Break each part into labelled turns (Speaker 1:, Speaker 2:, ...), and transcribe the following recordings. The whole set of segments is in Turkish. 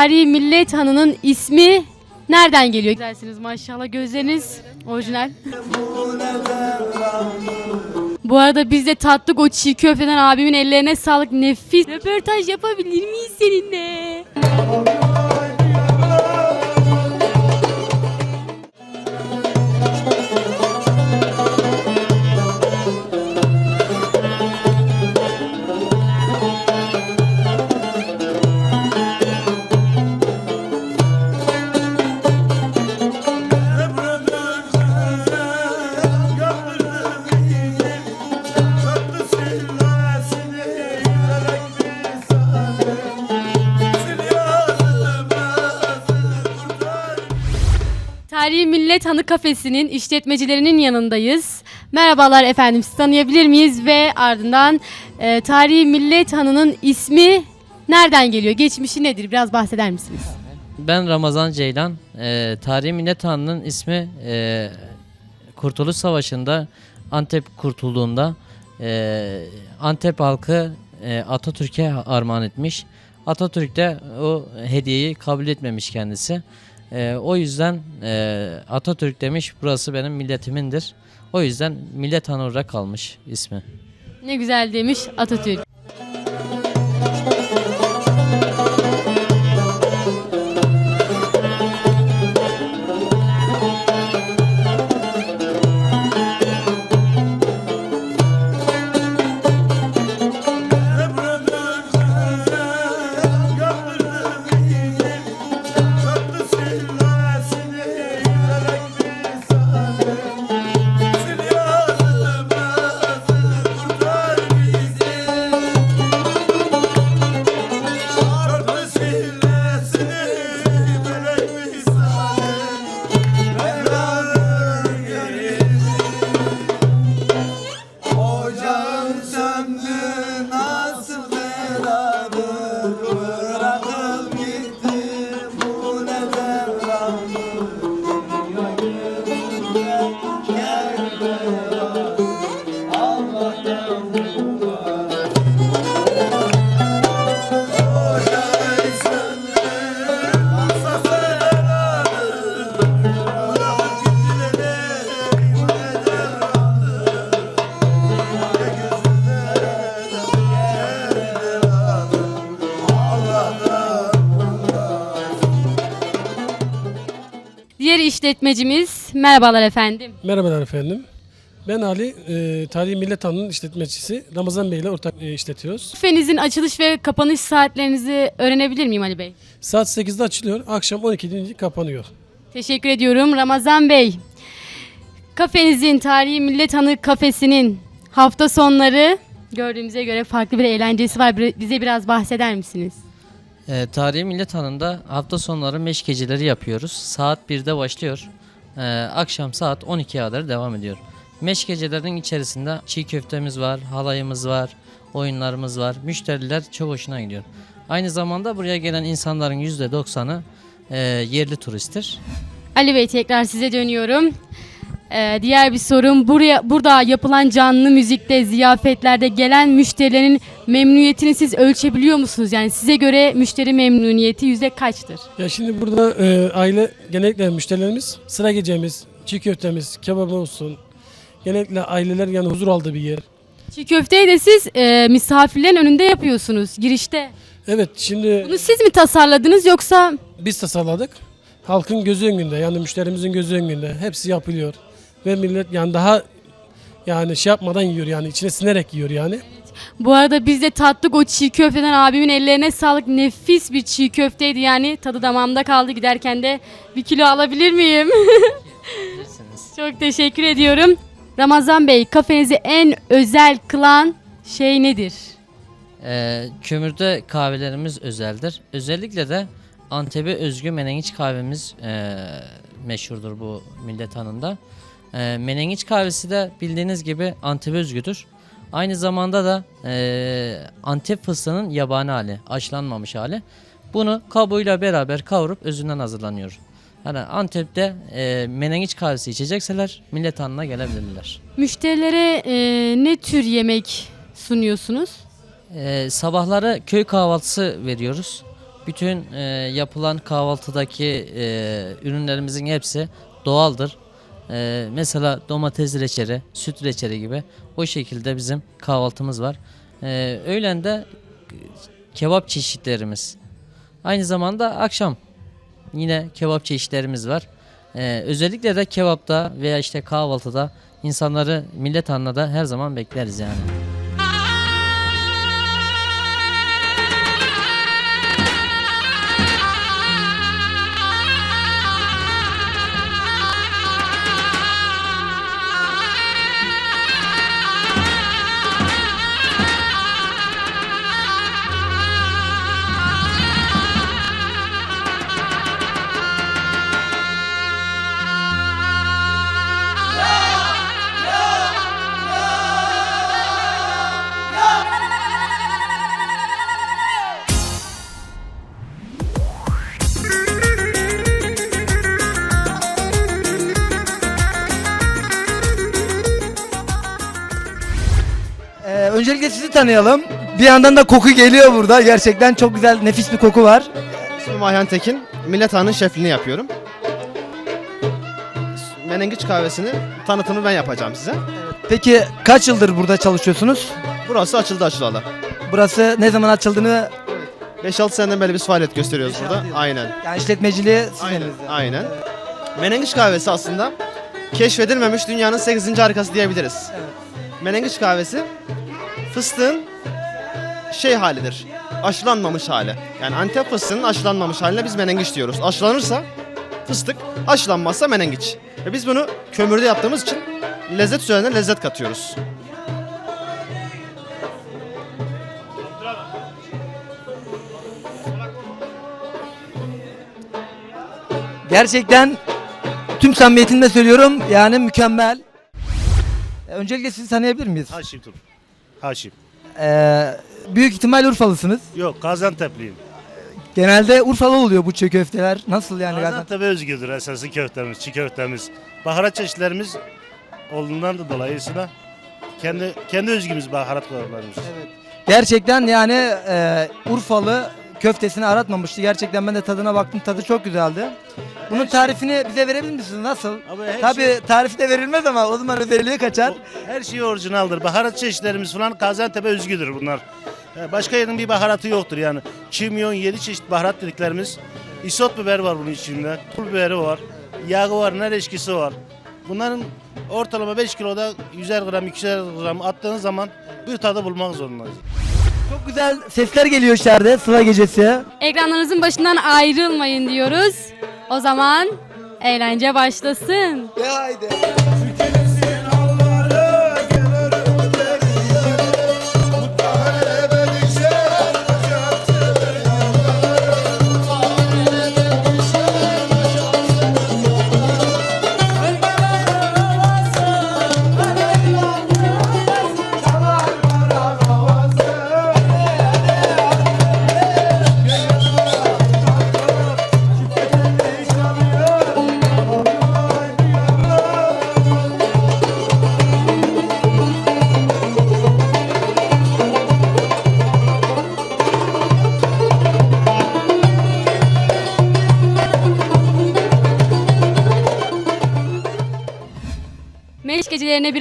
Speaker 1: tarihi millet hanının ismi nereden geliyor? Dersiniz maşallah gözleriniz orijinal. Bu arada biz de tattık o çiğ köfteden abimin ellerine sağlık nefis. Röportaj yapabilir miyiz seninle? Millet Hanı Kafesi'nin işletmecilerinin yanındayız. Merhabalar efendim, sizi tanıyabilir miyiz? Ve ardından e, Tarihi Millet Hanı'nın ismi nereden geliyor? Geçmişi nedir? Biraz bahseder misiniz?
Speaker 2: Ben Ramazan Ceylan. Ee, Tarihi Millet Hanı'nın ismi e, Kurtuluş Savaşı'nda Antep kurtulduğunda e, Antep halkı e, Atatürk'e armağan etmiş. Atatürk de o hediyeyi kabul etmemiş kendisi. E, o yüzden e, Atatürk demiş burası benim milletimindir. O yüzden Millet olarak kalmış ismi.
Speaker 1: Ne güzel demiş Atatürk. Diğer işletmecimiz, merhabalar efendim.
Speaker 3: Merhabalar efendim. Ben Ali, e, Tarihi Millet Hanı'nın işletmecisi. Ramazan Bey ile ortak e, işletiyoruz.
Speaker 1: Kafenizin açılış ve kapanış saatlerinizi öğrenebilir miyim Ali Bey?
Speaker 3: Saat 8'de açılıyor, akşam 12'de kapanıyor.
Speaker 1: Teşekkür ediyorum Ramazan Bey. Kafenizin Tarihi Millet Hanı kafesinin hafta sonları gördüğümüze göre farklı bir eğlencesi var. Bize biraz bahseder misiniz?
Speaker 2: Ee, Tarihi Millet Hanı'nda hafta sonları meş geceleri yapıyoruz. Saat 1'de başlıyor. Ee, akşam saat 12'ye kadar devam ediyor. Meş gecelerinin içerisinde çiğ köftemiz var, halayımız var, oyunlarımız var. Müşteriler çok hoşuna gidiyor. Aynı zamanda buraya gelen insanların %90'ı e, yerli turisttir.
Speaker 1: Ali Bey tekrar size dönüyorum. Ee, diğer bir sorum buraya burada yapılan canlı müzikte, ziyafetlerde gelen müşterilerin memnuniyetini siz ölçebiliyor musunuz? Yani size göre müşteri memnuniyeti yüzde kaçtır?
Speaker 3: Ya şimdi burada e, aile, genellikle müşterilerimiz sıra gecemiz, çiğ köftemiz, kebabı olsun. Genellikle aileler yani huzur aldığı bir yer.
Speaker 1: Çiğ köfteyi de siz e, misafirlerin önünde yapıyorsunuz girişte.
Speaker 3: Evet şimdi
Speaker 1: Bunu siz mi tasarladınız yoksa
Speaker 3: biz tasarladık. Halkın gözü önünde yani müşterimizin gözü önünde hepsi yapılıyor. Ve millet yani daha yani şey yapmadan yiyor yani içine sinerek yiyor yani.
Speaker 1: Bu arada biz de tattık o çiğ köfteden abimin ellerine sağlık. Nefis bir çiğ köfteydi yani. Tadı damağımda kaldı. Giderken de bir kilo alabilir miyim? Çok teşekkür ediyorum. Ramazan Bey kafenizi en özel kılan şey nedir?
Speaker 2: Ee, kömürde kahvelerimiz özeldir. Özellikle de Antep'e özgü menengiç kahvemiz e, meşhurdur bu millet hanında. E, menengiç kahvesi de bildiğiniz gibi Antep'e özgüdür. Aynı zamanda da e, Antep fıstığının yabani hali, aşılanmamış hali. Bunu kabuğuyla beraber kavurup özünden hazırlanıyor. Yani Antep'te e, menengiç kahvesi içecekseler millet hanına gelebilirler.
Speaker 1: Müşterilere e, ne tür yemek sunuyorsunuz?
Speaker 2: Ee, sabahları köy kahvaltısı veriyoruz. Bütün e, yapılan kahvaltıdaki e, ürünlerimizin hepsi doğaldır. E, mesela domates reçeli, süt reçeli gibi o şekilde bizim kahvaltımız var. E, öğlen de kebap çeşitlerimiz. Aynı zamanda akşam yine kebap çeşitlerimiz var. E, özellikle de kebapta veya işte kahvaltıda insanları millet anına her zaman bekleriz yani.
Speaker 4: Öncelikle sizi tanıyalım. Bir yandan da koku geliyor burada. Gerçekten çok güzel, nefis bir koku var.
Speaker 5: İsmim Ayhan Tekin. Millet Hanı'nın şefliğini yapıyorum. Menengiç kahvesini tanıtımını ben yapacağım size.
Speaker 4: Peki kaç yıldır burada çalışıyorsunuz?
Speaker 5: Burası açıldı açılalı.
Speaker 4: Burası ne zaman açıldığını
Speaker 5: 5-6 seneden beri biz faaliyet gösteriyoruz
Speaker 4: 5-6
Speaker 5: burada. Aynen.
Speaker 4: yani işletmeciliği sizin
Speaker 5: Aynen.
Speaker 4: elinizde.
Speaker 5: Aynen. Menengiç kahvesi aslında keşfedilmemiş dünyanın 8. harikası diyebiliriz.
Speaker 4: Evet.
Speaker 5: Menengiç kahvesi fıstığın şey halidir. Aşılanmamış hali. Yani Antep fıstığının aşılanmamış haline biz menengiç diyoruz. Aşılanırsa fıstık, aşılanmazsa menengiç. Ve biz bunu kömürde yaptığımız için lezzet üzerine lezzet katıyoruz.
Speaker 4: Gerçekten tüm samimiyetimle söylüyorum yani mükemmel. Öncelikle sizi tanıyabilir miyiz?
Speaker 6: Haşim Tur. Haşim.
Speaker 4: Ee, büyük ihtimal Urfalısınız.
Speaker 6: Yok Gaziantep'liyim.
Speaker 4: Genelde Urfalı oluyor bu çiğ köfteler. Nasıl yani Gaziantep?
Speaker 6: Gaziantep'e özgüdür esası köftemiz, çiğ köftemiz. Baharat çeşitlerimiz olduğundan da dolayısıyla kendi kendi özgümüz baharat baharatlarımız.
Speaker 4: Gerçekten yani e, Urfalı köftesini aratmamıştı. Gerçekten ben de tadına baktım. Tadı çok güzeldi. Bunun tarifini bize verebilir misiniz? Nasıl?
Speaker 6: Her
Speaker 4: Tabii
Speaker 6: şey,
Speaker 4: tarifi de verilmez ama o zaman özelliği kaçar.
Speaker 6: her şey orijinaldir. Baharat çeşitlerimiz falan Gaziantep'e özgüdür bunlar. Ee, Başka yerin bir baharatı yoktur yani. Kimyon, yedi çeşit baharat dediklerimiz. Isot biber var bunun içinde. Pul biberi var. Yağı var, nar eşkisi var. Bunların ortalama 5 kiloda 100'er gram, 200'er gram attığınız zaman bir tadı bulmak zorundayız.
Speaker 4: Çok güzel sesler geliyor içeride sıra gecesi.
Speaker 1: Ekranlarınızın başından ayrılmayın diyoruz. O zaman eğlence başlasın.
Speaker 4: haydi.
Speaker 7: Tükensin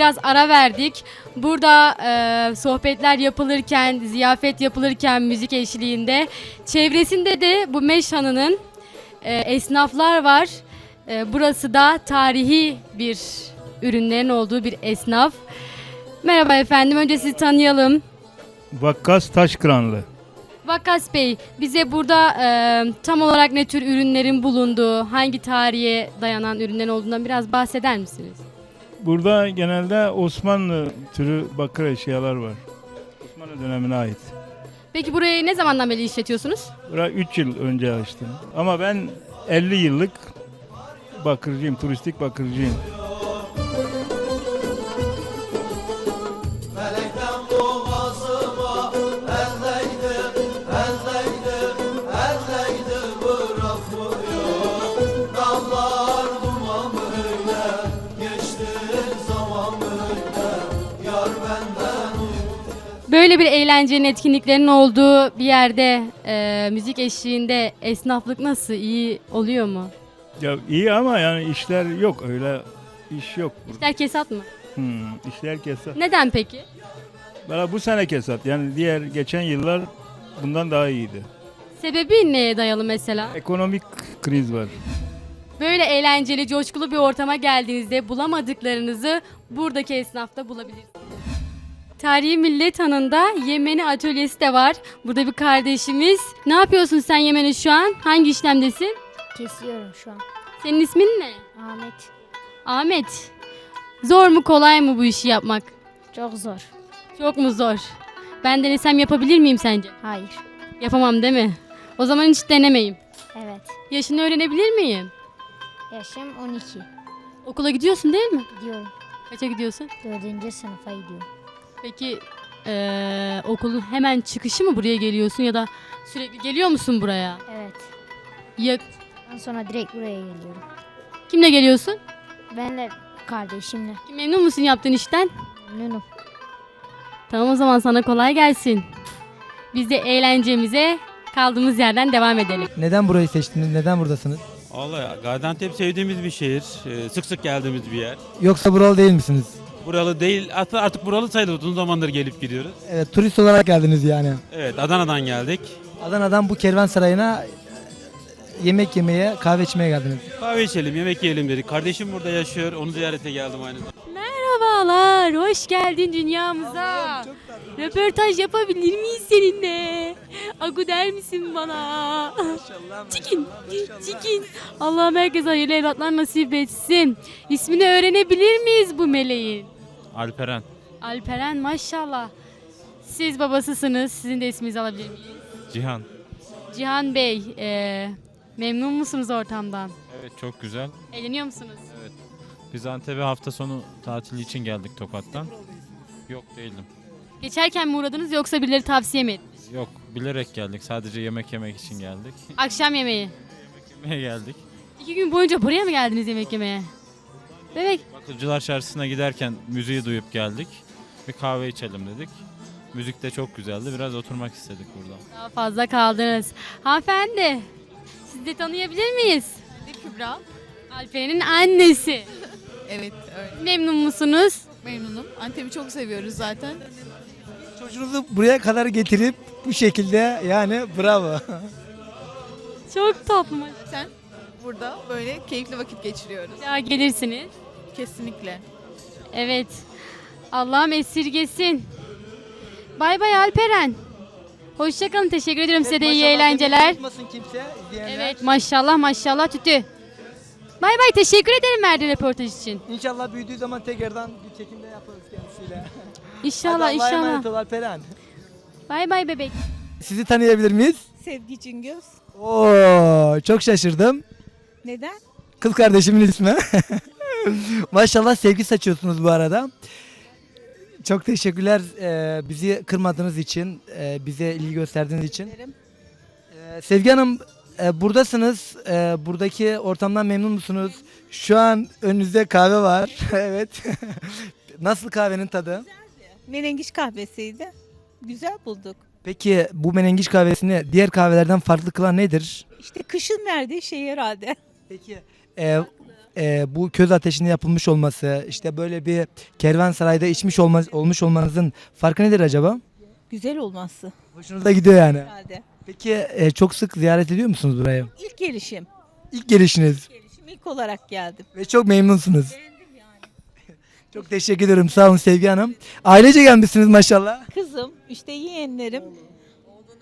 Speaker 1: biraz ara verdik. Burada e, sohbetler yapılırken, ziyafet yapılırken müzik eşliğinde çevresinde de bu Meşhanı'nın e, esnaflar var. E, burası da tarihi bir ürünlerin olduğu bir esnaf. Merhaba efendim, önce sizi tanıyalım.
Speaker 8: Vakkas Taşkıranlı.
Speaker 1: Vakkas Bey, bize burada e, tam olarak ne tür ürünlerin bulunduğu, hangi tarihe dayanan ürünlerin olduğundan biraz bahseder misiniz?
Speaker 8: Burada genelde Osmanlı türü bakır eşyalar var. Osmanlı dönemine ait.
Speaker 1: Peki burayı ne zamandan beri işletiyorsunuz?
Speaker 8: Burayı 3 yıl önce açtım. Ama ben 50 yıllık bakırcıyım, turistik bakırcıyım.
Speaker 7: Böyle
Speaker 1: bir eğlencenin etkinliklerin olduğu bir yerde e, müzik eşliğinde esnaflık nasıl iyi oluyor mu?
Speaker 8: Ya iyi ama yani işler yok öyle iş yok.
Speaker 1: İşler kesat mı?
Speaker 8: Hmm, işler kesat.
Speaker 1: Neden peki?
Speaker 8: Valla bu sene kesat yani diğer geçen yıllar bundan daha iyiydi.
Speaker 1: Sebebi neye dayalı mesela?
Speaker 8: Ekonomik kriz var.
Speaker 1: Böyle eğlenceli, coşkulu bir ortama geldiğinizde bulamadıklarınızı buradaki esnafta bulabilirsiniz. Tarihi Millet Hanı'nda Yemeni atölyesi de var. Burada bir kardeşimiz. Ne yapıyorsun sen Yemen'i şu an? Hangi işlemdesin?
Speaker 9: Kesiyorum şu an.
Speaker 1: Senin ismin ne?
Speaker 9: Ahmet.
Speaker 1: Ahmet. Zor mu kolay mı bu işi yapmak?
Speaker 9: Çok zor.
Speaker 1: Çok mu zor? Ben denesem yapabilir miyim sence?
Speaker 9: Hayır.
Speaker 1: Yapamam değil mi? O zaman hiç denemeyim.
Speaker 9: Evet.
Speaker 1: Yaşını öğrenebilir miyim?
Speaker 9: Yaşım 12.
Speaker 1: Okula gidiyorsun değil mi?
Speaker 9: Gidiyorum.
Speaker 1: Kaça gidiyorsun?
Speaker 9: 4. sınıfa gidiyorum.
Speaker 1: Peki eee, okulun hemen çıkışı mı buraya geliyorsun ya da sürekli geliyor musun buraya?
Speaker 9: Evet.
Speaker 1: Ya
Speaker 9: Ondan sonra direkt buraya geliyorum.
Speaker 1: kimle geliyorsun?
Speaker 9: Ben de kardeşimle.
Speaker 1: Memnun musun yaptığın işten?
Speaker 9: Memnunum.
Speaker 1: Tamam o zaman sana kolay gelsin. Biz de eğlencemize kaldığımız yerden devam edelim.
Speaker 4: Neden burayı seçtiniz? Neden buradasınız?
Speaker 10: Vallahi Gaziantep sevdiğimiz bir şehir. Ee, Sık sık geldiğimiz bir yer.
Speaker 4: Yoksa buralı değil misiniz?
Speaker 10: Buralı değil, hatta artık buralı sayılır. Uzun zamandır gelip gidiyoruz.
Speaker 4: Evet, turist olarak geldiniz yani.
Speaker 10: Evet, Adana'dan geldik.
Speaker 4: Adana'dan bu kervansarayına yemek yemeye, kahve içmeye geldiniz.
Speaker 10: Kahve içelim, yemek yiyelim dedik. Kardeşim burada yaşıyor, onu ziyarete geldim aynı zamanda.
Speaker 1: Merhabalar, hoş geldin dünyamıza. Röportaj yapabilir miyiz seninle? Agu der misin bana? Çikin, çikin. Allah'ım herkese hayırlı evlatlar nasip etsin. İsmini öğrenebilir miyiz bu meleğin?
Speaker 10: Alperen.
Speaker 1: Alperen maşallah. Siz babasısınız. Sizin de isminizi alabilir miyiz?
Speaker 10: Cihan.
Speaker 1: Cihan Bey, eee, memnun musunuz ortamdan?
Speaker 10: Evet, çok güzel.
Speaker 1: Eğleniyor musunuz?
Speaker 10: Biz Antep'e hafta sonu tatili için geldik Tokat'tan. Yok değildim.
Speaker 1: Geçerken mi uğradınız yoksa birileri tavsiye mi etti?
Speaker 10: Yok, bilerek geldik. Sadece yemek yemek için geldik.
Speaker 1: Akşam yemeği.
Speaker 10: Yemeğe geldik.
Speaker 1: İki gün boyunca buraya mı geldiniz yemek yemeye? Bebek
Speaker 10: Bakırcılar Çarşısı'na giderken müziği duyup geldik. Bir kahve içelim dedik. Müzik de çok güzeldi. Biraz oturmak istedik burada.
Speaker 1: daha fazla kaldınız. Hanımefendi, sizi de tanıyabilir miyiz?
Speaker 11: Kübra.
Speaker 1: Alperen'in annesi.
Speaker 11: Evet öyle.
Speaker 1: Memnun musunuz?
Speaker 11: Memnunum. Antep'i çok seviyoruz zaten.
Speaker 4: Çocuğunuzu buraya kadar getirip bu şekilde yani bravo.
Speaker 1: Çok tatlı.
Speaker 11: Sen burada böyle keyifli vakit geçiriyoruz.
Speaker 1: Ya gelirsiniz.
Speaker 11: Kesinlikle.
Speaker 1: Evet. Allah'ım esirgesin. Bay bay Alperen. Hoşçakalın. Teşekkür ediyorum size de iyi eğlenceler.
Speaker 4: Unutmasın kimse izleyenler.
Speaker 1: Evet maşallah maşallah tütü. Bay bay teşekkür ederim verdiği röportaj için.
Speaker 4: İnşallah büyüdüğü zaman tekrardan bir çekimde yaparız kendisiyle.
Speaker 1: İnşallah
Speaker 4: Hadi Allah'a
Speaker 1: inşallah.
Speaker 4: emanet ol Alperen.
Speaker 1: Bay bay bebek.
Speaker 4: Sizi tanıyabilir miyiz?
Speaker 11: Sevgi Cingöz.
Speaker 4: Oo, çok şaşırdım.
Speaker 11: Neden?
Speaker 4: Kız kardeşimin ismi. Maşallah sevgi saçıyorsunuz bu arada. Çok teşekkürler e, bizi kırmadığınız için, e, bize ilgi gösterdiğiniz için. E, Sevgi Hanım e, buradasınız. E, buradaki ortamdan memnun musunuz? Şu an önünüzde kahve var. evet. Nasıl kahvenin tadı?
Speaker 11: Menengiş kahvesiydi. Güzel bulduk.
Speaker 4: Peki bu menengiş kahvesini diğer kahvelerden farklı kılan nedir?
Speaker 11: İşte kışın verdiği şey herhalde.
Speaker 4: Peki e, e, bu köz ateşinde yapılmış olması, işte böyle bir kervansarayda içmiş olma, olmuş olmanızın farkı nedir acaba?
Speaker 11: Güzel olması
Speaker 4: Hoşunuza gidiyor yani.
Speaker 11: herhalde.
Speaker 4: Peki e, çok sık ziyaret ediyor musunuz burayı?
Speaker 11: İlk gelişim.
Speaker 4: İlk gelişiniz
Speaker 11: Gelişim ilk olarak geldim.
Speaker 4: ve çok memnunsunuz. çok teşekkür ederim. Sağ olun Sevgi Hanım. Ailece gelmişsiniz maşallah.
Speaker 11: Kızım, işte yeğenlerim,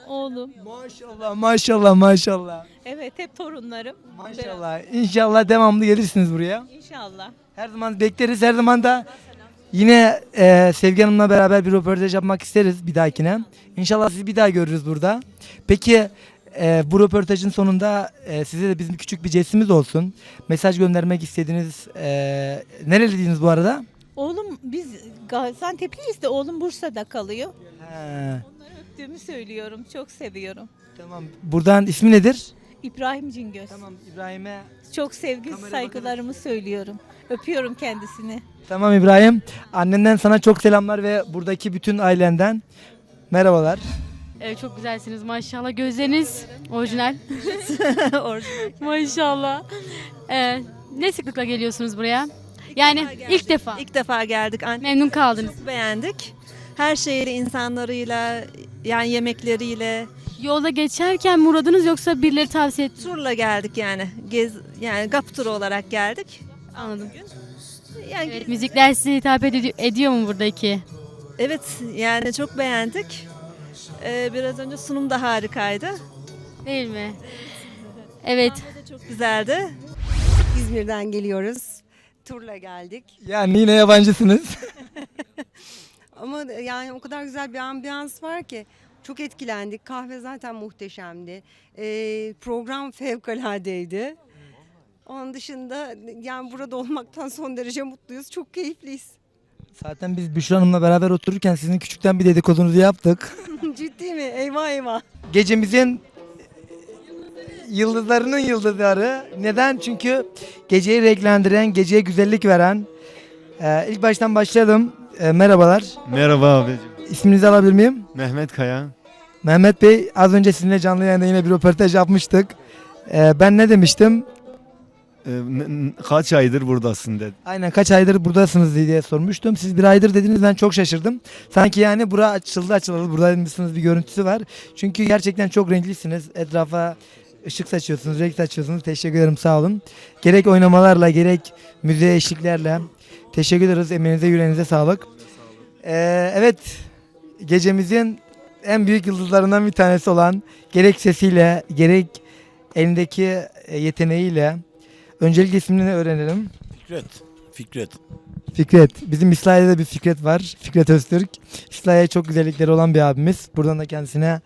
Speaker 11: oğlum.
Speaker 4: Maşallah maşallah maşallah.
Speaker 11: Evet hep torunlarım.
Speaker 4: Maşallah. İnşallah devamlı gelirsiniz buraya.
Speaker 11: İnşallah.
Speaker 4: Her zaman bekleriz. Her zaman da yine e, Sevgi Hanım'la beraber bir röportaj yapmak isteriz bir dahakine. İnşallah sizi bir daha görürüz burada. Peki e, bu röportajın sonunda e, size de bizim küçük bir jestimiz olsun. Mesaj göndermek istediğiniz e, nereliydiniz bu arada?
Speaker 11: Oğlum biz Gaziantep'liyiz de oğlum Bursa'da kalıyor.
Speaker 4: He,
Speaker 11: Onları öptüğümü söylüyorum. Çok seviyorum.
Speaker 4: tamam. Buradan ismi nedir?
Speaker 11: İbrahim Cingöz.
Speaker 4: Tamam İbrahim'e.
Speaker 11: Çok sevgi
Speaker 4: Kameraya
Speaker 11: saygılarımı söylüyorum. Öpüyorum kendisini.
Speaker 4: Tamam İbrahim. Annenden sana çok selamlar ve buradaki bütün ailenden Merhabalar.
Speaker 1: Evet, çok güzelsiniz maşallah. Gözleriniz orijinal. maşallah. Ee, ne sıklıkla geliyorsunuz buraya? Yani ilk defa.
Speaker 11: İlk defa geldik. An-
Speaker 1: Memnun kaldınız.
Speaker 11: beğendik. Her şeyiyle, insanlarıyla, yani yemekleriyle.
Speaker 1: Yolda geçerken mi uğradınız yoksa birileri tavsiye etti?
Speaker 11: Turla geldik yani. Gez yani gap turu olarak geldik.
Speaker 1: Anladım.
Speaker 11: Yani
Speaker 1: Evet, müzikler size hitap edi- ediyor mu buradaki?
Speaker 11: evet yani çok beğendik. Ee, biraz önce sunum da harikaydı.
Speaker 1: Değil mi? Evet.
Speaker 11: Çok güzeldi.
Speaker 12: İzmir'den geliyoruz. Turla geldik.
Speaker 4: Yani yine yabancısınız.
Speaker 12: Ama yani o kadar güzel bir ambiyans var ki çok etkilendik. Kahve zaten muhteşemdi. Ee, program fevkaladeydi. Onun dışında yani burada olmaktan son derece mutluyuz. Çok keyifliyiz.
Speaker 4: Zaten biz Büşra Hanım'la beraber otururken sizin küçükten bir dedikodunuzu yaptık.
Speaker 12: Ciddi mi? Eyvah eyvah.
Speaker 4: Gecemizin yıldızlarının yıldızları. Neden? Çünkü geceyi renklendiren, geceye güzellik veren. Ee, ilk baştan başlayalım. Ee, merhabalar.
Speaker 13: Merhaba abicim.
Speaker 4: İsminizi alabilir miyim?
Speaker 13: Mehmet Kaya.
Speaker 4: Mehmet Bey az önce sizinle canlı yayında yine bir röportaj yapmıştık. Ee, ben ne demiştim?
Speaker 13: Ee, kaç aydır buradasın dedi.
Speaker 4: Aynen kaç aydır buradasınız diye sormuştum. Siz bir aydır dediniz ben çok şaşırdım. Sanki yani bura açıldı açılalı buradaymışsınız bir görüntüsü var. Çünkü gerçekten çok renklisiniz. Etrafa ışık saçıyorsunuz, renk saçıyorsunuz. Teşekkür ederim sağ olun. Gerek oynamalarla gerek müziğe eşliklerle teşekkür ederiz. Emeğinize yüreğinize sağlık. Ee, evet gecemizin en büyük yıldızlarından bir tanesi olan gerek sesiyle gerek elindeki e, yeteneğiyle öncelikle ismini öğrenelim.
Speaker 8: Fikret. Fikret.
Speaker 4: Fikret. Bizim İslahiye'de de bir Fikret var. Fikret Öztürk. İslahiye çok güzellikleri olan bir abimiz. Buradan da kendisine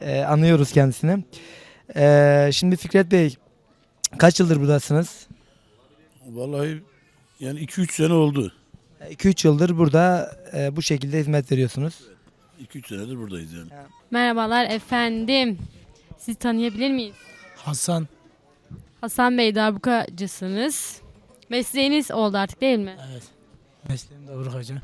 Speaker 4: e, anıyoruz kendisini. E, şimdi Fikret Bey kaç yıldır buradasınız?
Speaker 8: Vallahi yani 2-3 sene oldu.
Speaker 4: 2-3 yıldır burada e, bu şekilde hizmet veriyorsunuz.
Speaker 8: 2-3 senedir buradayız yani.
Speaker 1: Merhabalar efendim. Sizi tanıyabilir miyiz?
Speaker 3: Hasan.
Speaker 1: Hasan Bey darbukacısınız. Mesleğiniz oldu artık değil mi?
Speaker 3: Mesleğim de hacı.